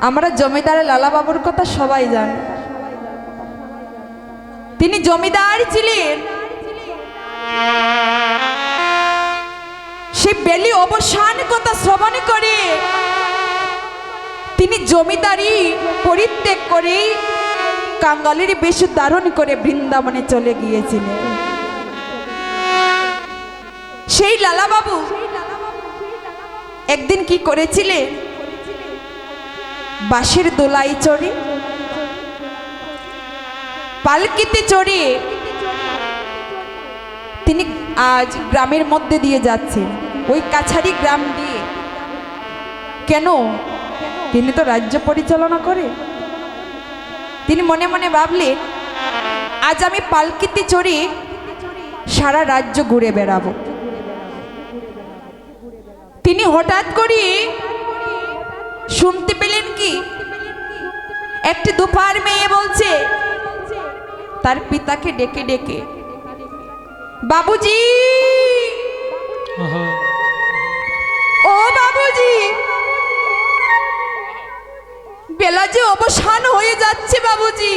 আমরা জমিদারের লালাবাবুর কথা সবাই জানি। তিনি জমিদার ছিলেন। সে বেলি অবসান কথা শ্রবণ করে। তিনি জমিদারি পরিত্যাগ করে কাঙ্গালের বেশ ধারণ করে বৃন্দাবনে চলে গিয়েছিলেন। সেই লালাবাবু একদিন কি করেছিলেন? বাঁশের দোলাই চড়ে, পালকিতে চড়ে। তিনি আজ গ্রামের মধ্যে দিয়ে যাচ্ছেন। ওই কাছারি গ্রাম দিয়ে। কেন? তিনি তো রাজ্য পরিচালনা করে। তিনি মনে মনে ভাবলেন, আজ আমি পালকিতে চড়ে, সারা রাজ্য ঘুরে বেড়াবো। তিনি হঠাৎ করে শুনতে পেলেন কি? একটি দুপার মেয়ে বলছে তার পিতাকে ডেকে ডেকে বাবুজি! ও বাবুজি! বেলা যে অবসান হয়ে যাচ্ছে বাবুজি!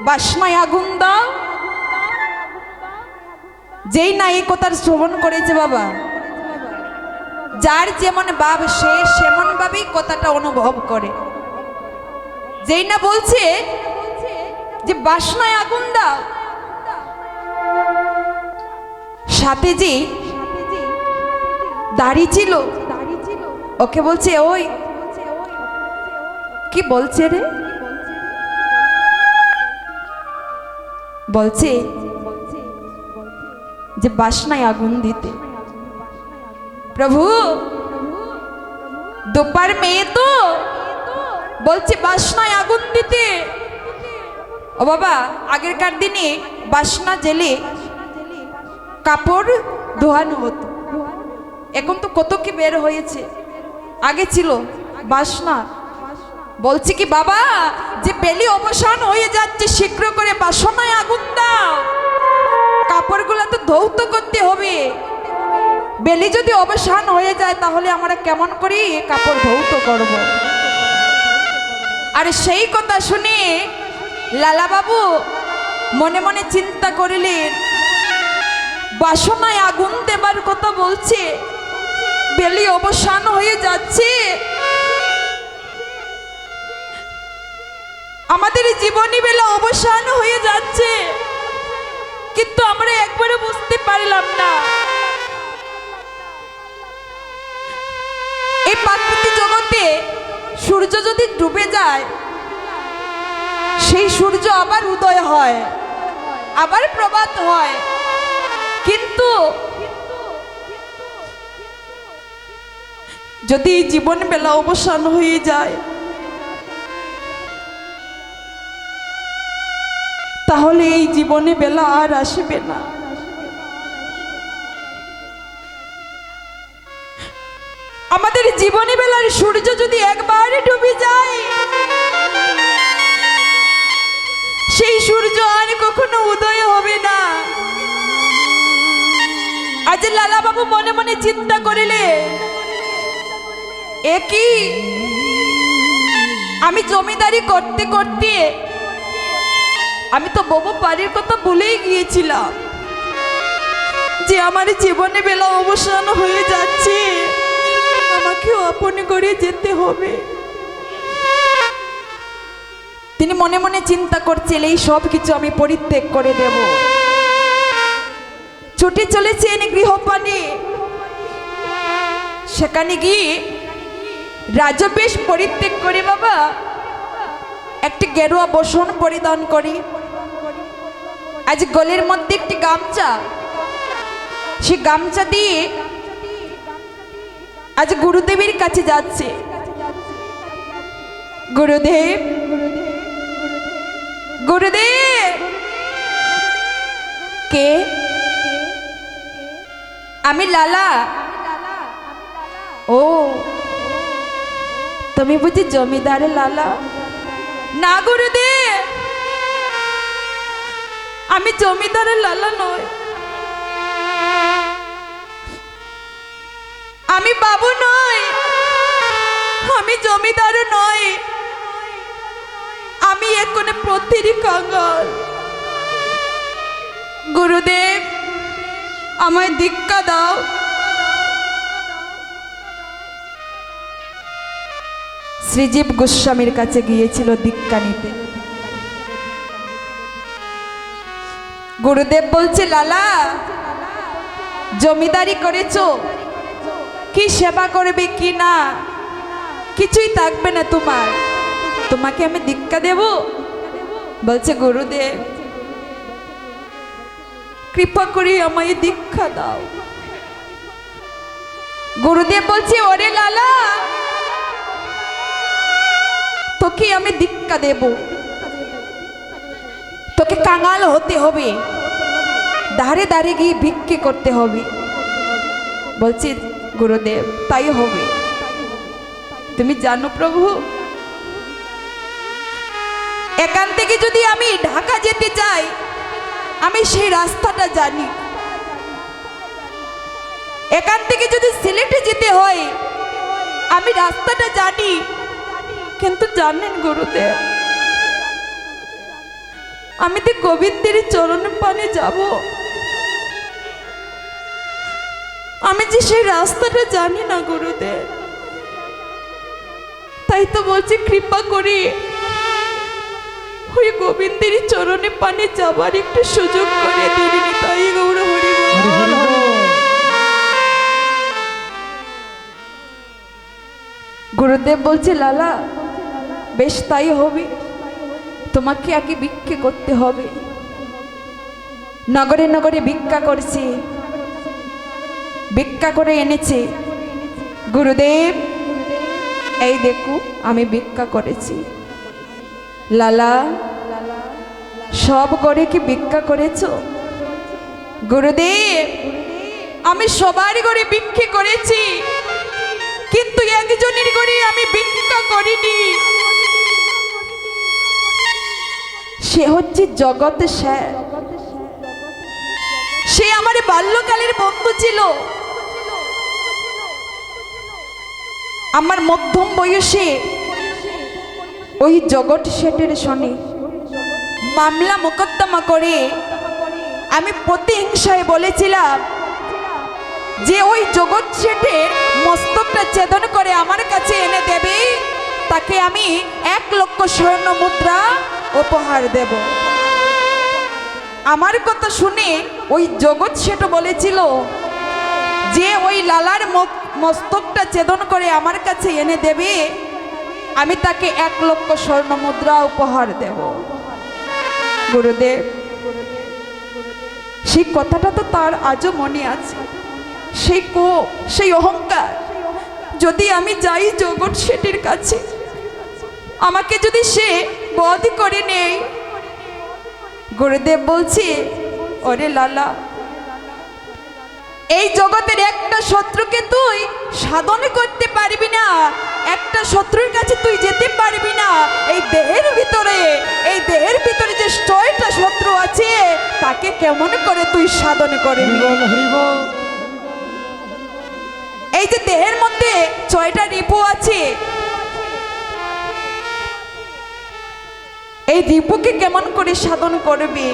বাসনায় আগুন দাও। যেই নায়িকতার শ্রবণ করেছে বাবা। যার যেমন ভাব, সে সেমন ভাবেই কথাটা অনুভব করে। যেই না বলছে যে, বাসনায় আগুন দাও। সাথে যে দাড়ি ছিল, ওকে বলছে, ওই। কি বলছে রে? বলছে যে, বাসনায় আগুন দিতে। প্রভু, দুপার মেয়ে তো। বলছে, বাসনায় আগুন দিতে। ও বাবা, আগেরকার দিনে বাসনা জেলে কাপড় ধোয়ানো হতো। এখন তো কত কি বের হয়েছে। আগে ছিল বাসনা। বলছি কি, বাবা, যে বেলি অবসান হয়ে যাচ্ছে, শীঘ্র করে বেলি যদি অবসান হয়ে যায়, তাহলে আমরা কেমন করি? কাপড় ভৌত করব। আর সেই কথা শুনে লালা বাবু মনে মনে চিন্তা করিলেন, বাসনায় আগুন দেবার কথা বলছে, বেলি অবসান হয়ে যাচ্ছে। আমাদের জীবনী বেলা অবসান হয়ে যাচ্ছে। কিন্তু আমরা একবারে বুঝতে পারলাম না। এই প্রাকৃতিক জগতে সূর্য যদি ডুবে যায়, সেই সূর্য আবার উদয় হয়, আবার প্রভাত হয়। কিন্তু যদি জীবন বেলা অবসান হয়ে যায়, তাহলে এই জীবনে বেলা আর আসবে না। আমাদের জীবনে বেলার সূর্য যদি একবার ডুবে যায়, সেই সূর্য আর কখনো উদয় হবে না। আজ লালা বাবু মনে মনে চিন্তা করিলে একই আমি জমিদারি করতে করতে আমি তো বহু বাড়ির কথা ভুলেই গিয়েছিলাম যে আমার জীবনে বেলা অবসান হয়ে যাচ্ছে। আমাকেও আপন করে যেতে হবে। তিনি মনে মনে চিন্তা করছেন, এই সব কিছু আমি পরিত্যাগ করে দেব। ছুটে চলেছেন গৃহপানে সেখানে গিয়ে রাজবেশ পরিত্যাগ করে, বাবা, একটি গেরুয়া বসন পরিধান করি। আজ গলের মধ্যে একটি গামছা। সে গামছা দিয়ে আজ গুরুদেবের কাছে যাচ্ছে। গুরুদেব গুরুদেব! কে? আমি লালা। ও। তুমি বুঝি জমিদারের লালা? না, গুরুদেব! আমি জমিদারের লালা নয়। আমি বাবু নই। আমি জমিদারও নই। আমি এখন প্রতিটি কঙ্গল গুরুদেব, আমায় দীক্ষা দাও। শ্রীজীব গোস্বামীর কাছে গিয়েছিল দীক্ষা নিতে। গুরুদেব বলছে, লালা, জমিদারি করেছ? কি সেবা করবে কি না? কিছুই থাকবে না তোমার। তোমাকে আমি দীক্ষা দেব। বলছে, গুরুদেব, কৃপা করে আমায় দীক্ষা দাও। গুরুদেব বলছে, ওরে লালা, তোকে আমি দীক্ষা দেব। তোকে কাঙাল হতে হবে। ধারে ধারে গিয়ে ভিক্ষে করতে হবে। বলছি গুরুদেব, তাই হবে। তুমি জানো প্রভু, এখান থেকে যদি আমি ঢাকা যেতে চাই, আমি সেই রাস্তাটা জানি। এখান থেকে যদি সিলেটে যেতে হয়, আমি রাস্তাটা জানি। কিন্তু জানেন গুরুদেব, আমি তো গোবিন্দের চরণ পানে যাব। আমি যে সেই রাস্তাটা জানি না গুরুদেব। তাই তো বলছি কৃপা করি ওই গোবিন্দের চরণে পানে যাবার একটু সুযোগ করে দিন তাই গৌর হরি গুরুদেব বলছে লালা বেশ তাই হবে। তোমাকে আগে ভিক্ষে করতে হবে। নগরে নগরে ভিক্ষা করছে। ভিক্ষা করে এনেছে। গুরুদেব, এই দেখু, আমি ভিক্ষা করেছি। লালা, সব করে কি ভিক্ষা করেছ? গুরুদেব, আমি সবার ঘরে ভিক্ষে করেছি। কিন্তু একজনের ঘরে আমি ভিক্ষা করিনি। সে হচ্ছে জগৎ স্যার। সে আমার বাল্যকালের বন্ধু ছিল। আমার মধ্যম বয়সে ওই জগৎ শেঠের শনি মামলা মোকদ্দমা করে আমি প্রতিহিংসায় বলেছিলাম যে ওই জগৎ শেঠের মস্তকটা ছেদন করে আমার কাছে এনে দেবে, তাকে আমি এক লক্ষ স্বর্ণ মুদ্রা উপহার দেব। আমার কথা শুনে ওই জগৎ শেঠ বলেছিল যে ওই লালার মস্তকটা ছেদন করে আমার কাছে এনে দেবে, আমি তাকে এক লক্ষ স্বর্ণ মুদ্রা উপহার দেব। গুরুদেব, সেই কথাটা তো তার আজও মনে আছে। সেই কো সেই অহংকার, যদি আমি যাই জগৎ শেঠের কাছে, আমাকে যদি সে বধ করে নেই গুরুদেব বলছে, ওরে লালা এই জগতের একটা শত্রুকে তুই সাধন করতে পারবি না। একটা শত্রুর কাছে তুই যেতে পারবি না। এই দেহের ভিতরে এই দেহের ভিতরে যে ছয়টা শত্রু আছে তাকে কেমন করে তুই সাধন করবি? এই যে দেহের মধ্যে ছয়টা রিপু আছে এই রিপুকে কেমন করে সাধন করবে?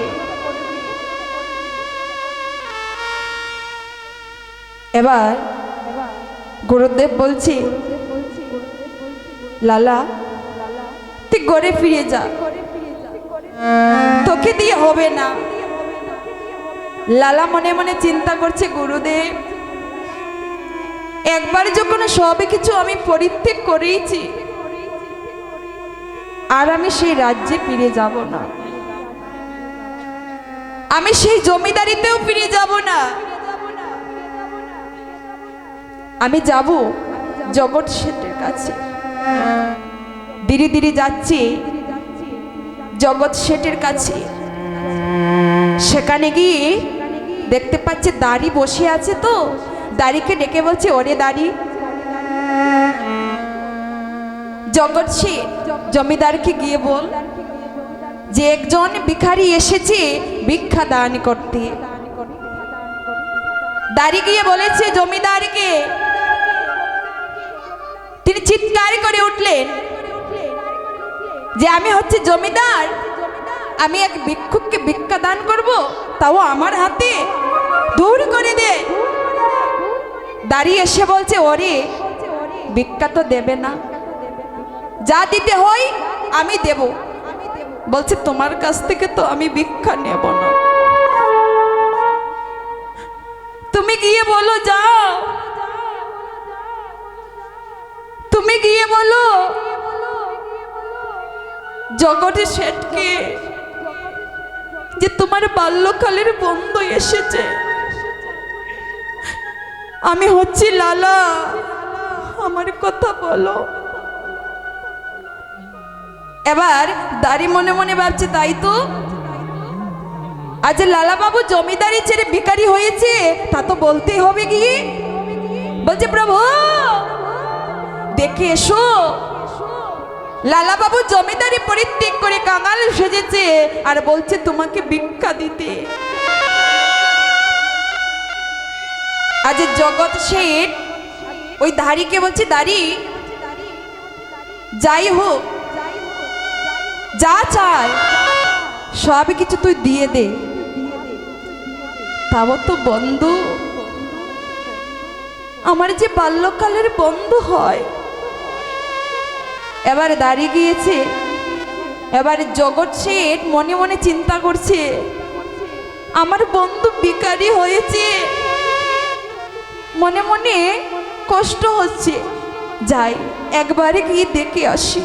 এবার গুরুদেব বলছি, লালা, তুই গড়ে ফিরে যা। তোকে দিয়ে হবে না। লালা মনে মনে চিন্তা করছে, গুরুদেব, একবার যখন সবে কিছু আমি পরিত্যাগ করেইছি, আর আমি সেই রাজ্যে ফিরে যাব না। আমি সেই জমিদারিতেও ফিরে যাব না। আমি যাব জগৎ শেঠের কাছে। ধীরে ধীরে যাচ্ছি জগৎ শেঠের কাছে। সেখানে গিয়ে দেখতে পাচ্ছে দাড়ি বসে আছে তো। দাড়িকে ডেকে বলছে, ওরে দাড়ি। জগৎ শেঠ জমিদারকে গিয়ে বল যে একজন ভিখারি এসেছে ভিক্ষা দান করতে। দাড়ি গিয়ে বলেছে, জমিদারকে তিনি চিৎকার করে উঠলেন যে আমি হচ্ছে জমিদার, আমি এক ভিক্ষুককে ভিক্ষা দান করব, তাও আমার হাতে। দূর করে দে। দাঁড়িয়ে এসে বলছে, ওরে, ভিক্ষা তো দেবে না। যা দিতে হয় আমি দেব। বলছে, তোমার কাছ থেকে তো আমি ভিক্ষা নেব গিয়ে বলো, যাও। তুমি গিয়ে বলো, জগতে শেঠকে যে তোমার বাল্যকালের বন্ধু এসেছে। আমি হচ্ছি লালা, আমার কথা বলো। এবার দাড়ি মনে মনে ভাবছে, তাই তো? আজ লালা বাবু জমিদারি ছেড়ে ভিখারি হয়েছে, তা তো বলতেই হবে কি? বলছে, প্রভু, দেখে এসো। লালা বাবু জমিদারি পরিত্যাগ করে কাঙাল সেজেছে আর বলছে, তোমাকে ভিক্ষা দিতে। আজ জগৎ শেঠ ওই দাড়িকে বলছে, দাড়ি, যাই হোক, যা চায় সব কিছু তুই দিয়ে দে। তাও তো বন্ধু। আমার যে বাল্যকালের বন্ধু হয়। এবার দাঁড়িয়ে গিয়েছে। এবার জগৎ শেঠ মনে মনে চিন্তা করছে, আমার বন্ধু বিকারি হয়েছে। মনে মনে কষ্ট হচ্ছে। যাই, একবারে গিয়ে দেখে আসি।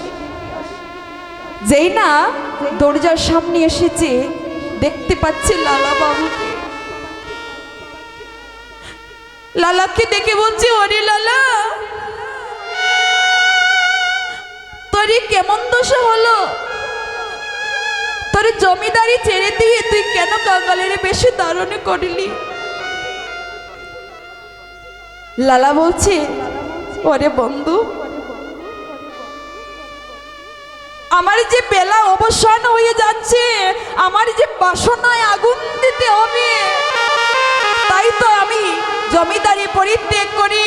যেই না দরজার সামনে এসেছে, দেখতে পাচ্ছে লালা বাবুকে লালাকে দেখে বলছে, ওরে লালা, তোর কেমন দশা হলো? তোর জমিদারি ছেড়ে দিয়ে তুই কেন কাঙ্গালের বেশি দারণে করলি? লালা বলছে, ওরে বন্ধু, আমার যে বেলা অবসান হয়ে যাচ্ছে, আমার যে বাসনায় আগুন দিতে হবে, তাই তো আমি জমিদারি পরিত্যাগ করি।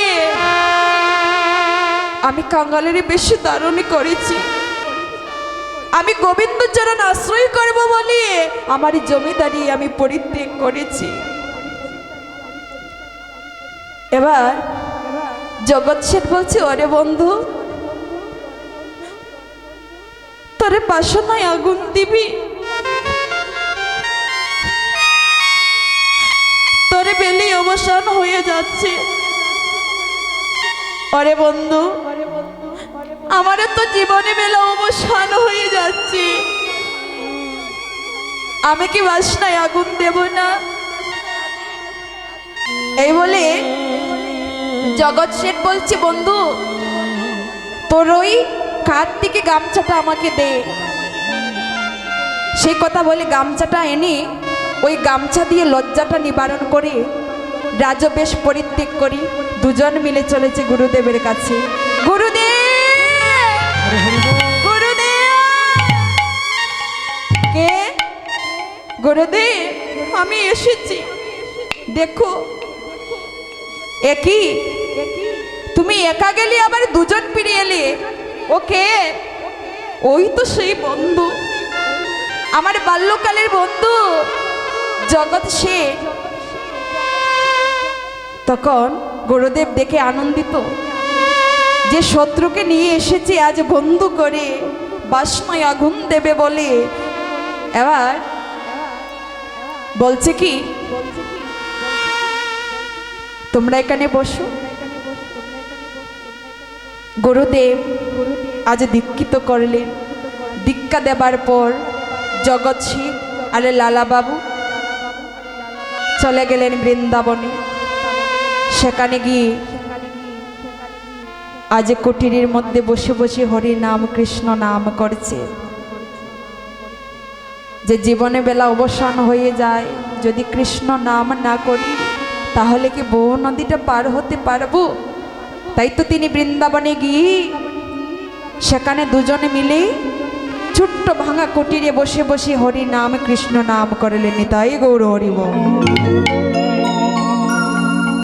আমি কাঙ্গালের বেশি দারুণই করেছি। আমি গোবিন্দচরণ আশ্রয় করব বলে আমার জমিদারি আমি পরিত্যাগ করেছি। এবার জগৎ শেঠ বলছে, ওরে বন্ধু, তোরে বাসনায় আগুন দিবি। বেলি অবসান হয়ে যাচ্ছে। অরে বন্ধু, আমারও তো জীবনে বেলা অবসান হয়ে যাচ্ছে। আমি কি বাসনায় আগুন দেব না? এই বলে জগৎ শেঠ বলছে, বন্ধু তোর ওই কার থেকে গামছাটা আমাকে দে? সেই কথা বলে গামছাটা এনে ওই গামছা দিয়ে লজ্জাটা নিবারণ করে রাজবেশ পরিত্যাগ করি। দুজন মিলে চলেছে গুরুদেবের কাছে। কে? গুরুদেব, আমি এসেছি। দেখো। একই তুমি একা গেলে আবার দুজন ফিরে এলে? ওকে ওই তো সেই বন্ধু। আমার বাল্যকালের বন্ধু। জগৎ সে। তখন গুরুদেব দেখে আনন্দিত, যে শত্রুকে নিয়ে এসেছে আজ বন্ধু করে, বাসময় আগুন দেবে বলে। এবার বলছে কি, তোমরা এখানে বসো। গুরুদেব আজ দীক্ষিত করলেন। দীক্ষা দেবার পর জগৎ সিং আরে লালাবাবু চলে গেলেন বৃন্দাবনে। সেখানে গিয়ে আজ কুটিরের মধ্যে বসে বসে হরি নাম কৃষ্ণ নাম করছে। যে জীবনে বেলা অবসান হয়ে যায়, যদি কৃষ্ণ নাম না করি, তাহলে কি বউ নদীটা পার হতে পারব? তাই তো তিনি বৃন্দাবনে গিয়ে সেখানে দুজনে মিলে ছোট্ট ভাঙা কুটিরে বসে বসে হরি নাম কৃষ্ণ নাম করলেন তাই গৌর হরিব।